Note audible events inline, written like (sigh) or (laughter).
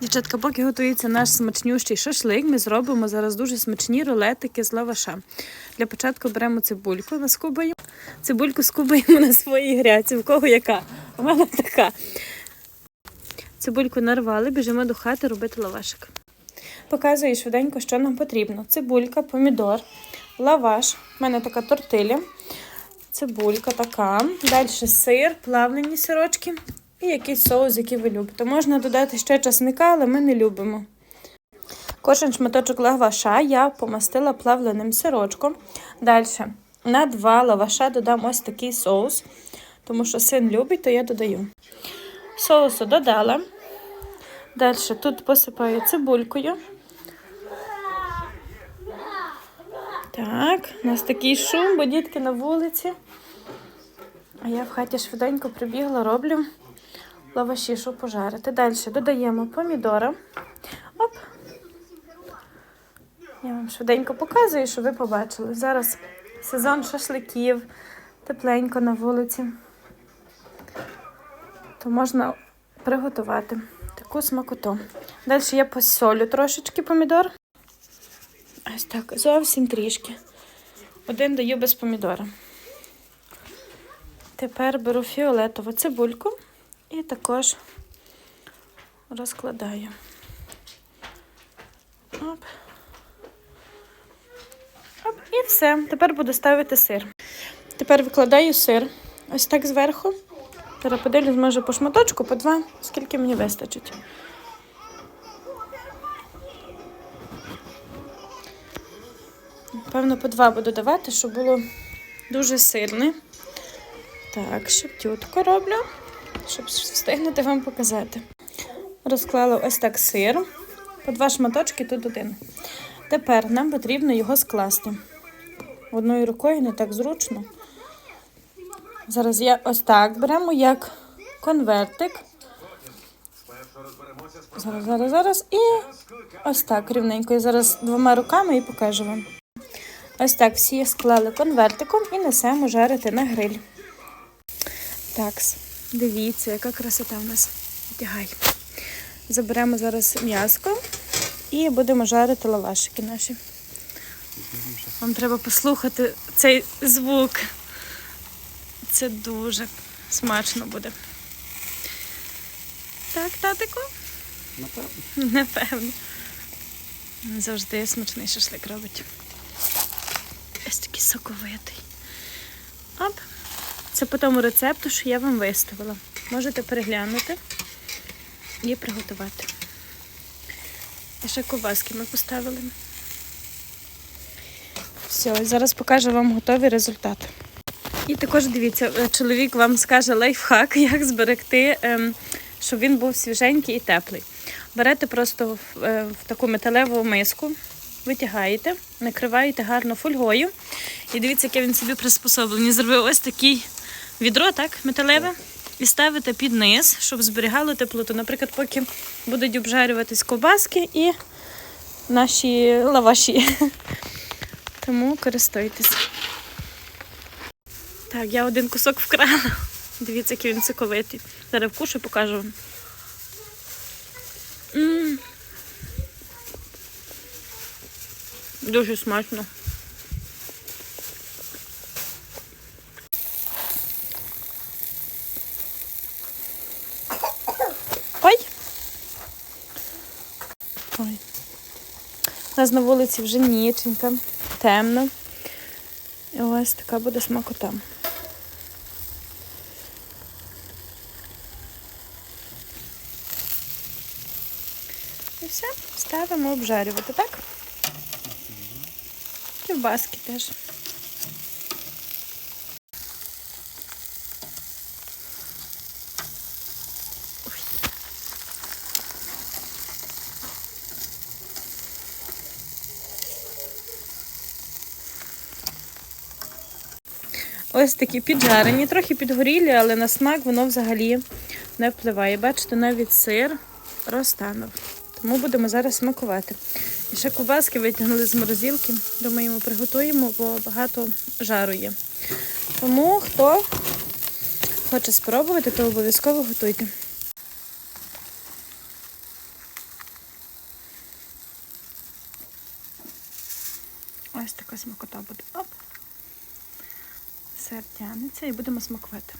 Дівчатка, поки готується наш смачнющий шашлик, ми зробимо зараз дуже смачні рулетики з лаваша. Для початку беремо цибульку, наскубаємо. Цибульку скубаємо на своїй гряці. В кого яка? У мене така. Цибульку нарвали, біжимо до хати робити лавашик. Показую швиденько, що нам потрібно: цибулька, помідор, лаваш. У мене така тортиля, цибулька така. Далі сир, плавлені сирочки і якийсь соус, який ви любите. Можна додати ще часника, але ми не любимо. Кожен шматочок лаваша я помастила плавленим сирочком. Далі на два лаваша додам ось такий соус, тому що син любить, то я додаю. Соусу додала. Далі тут посипаю цибулькою. Так, у нас такий шум, бо дітки на вулиці. А я в хаті швиденько прибігла, роблю лаваші, щоб пожарити. Далі додаємо помідора. Оп. Я вам швиденько показую, щоб ви побачили. Зараз сезон шашликів, тепленько на вулиці. То можна приготувати таку смакоту. Далі я посолю трошечки помідор. Ось так, зовсім трішки. Один даю без помідора. Тепер беру фіолетову цибульку і також розкладаю. Оп. Оп. І все. Тепер буду ставити сир. Тепер викладаю сир ось так зверху. Зараз подивлюсь, може по шматочку, по два, скільки мені вистачить. Певно, по два буду давати, щоб було дуже сирне. Так, шептютку роблю, щоб встигнути вам показати. Розклала ось так сир. По два шматочки тут один. Тепер нам потрібно його скласти. Одною рукою не так зручно. Зараз я ось так беремо як конвертик. Зараз, зараз, зараз. І ось так рівненько. Я зараз двома руками і покажу вам. Ось так всі склали конвертиком і несемо жарити на гриль. Так, дивіться, яка красота в нас. Тягай. Заберемо зараз м'яско і будемо жарити лавашики наші. Вам треба послухати цей звук. Це дуже смачно буде. Так, татику? Напевно. Напевно. Завжди смачний шашлик робить. Ось такий соковитий. Оп. Це по тому рецепту, що я вам виставила. Можете переглянути і приготувати. І ще ковбаски ми поставили. Все, зараз покажу вам готовий результат. І також дивіться, е, чоловік вам скаже лайфхак, (laughs) як зберегти, ем, щоб він був свіженький і теплий. Берете просто в, е, таку металеву миску, витягаєте, накриваєте гарно фольгою. І дивіться, яке він собі приспособлення. Зробив ось такий відро, так, металеве, і ставите під низ, щоб зберігало теплоту. Наприклад, поки будуть обжарюватись ковбаски і наші лаваші. (laughs) Тому користуйтесь. Так, я один кусок вкрала. Дивіться, який він соковитий. Зараз вкушу покажу вам. Дуже смачно. Ой. Ой. У нас на вулиці вже ніченька, темно. І ось така буде смакота. І все, ставимо обжарювати, так? Ківбаски теж. Ось такі піджарені, трохи підгорілі, але на смак воно взагалі не впливає. Бачите, навіть сир розтанув. Тому будемо зараз смакувати. І ще ковбаски витягнули з морозилки, Думаю, ми приготуємо, бо багато жару є. Тому хто хоче спробувати, то обов'язково готуйте. Ось така смакота буде. Оп! Сир тянеться і будемо смакувати.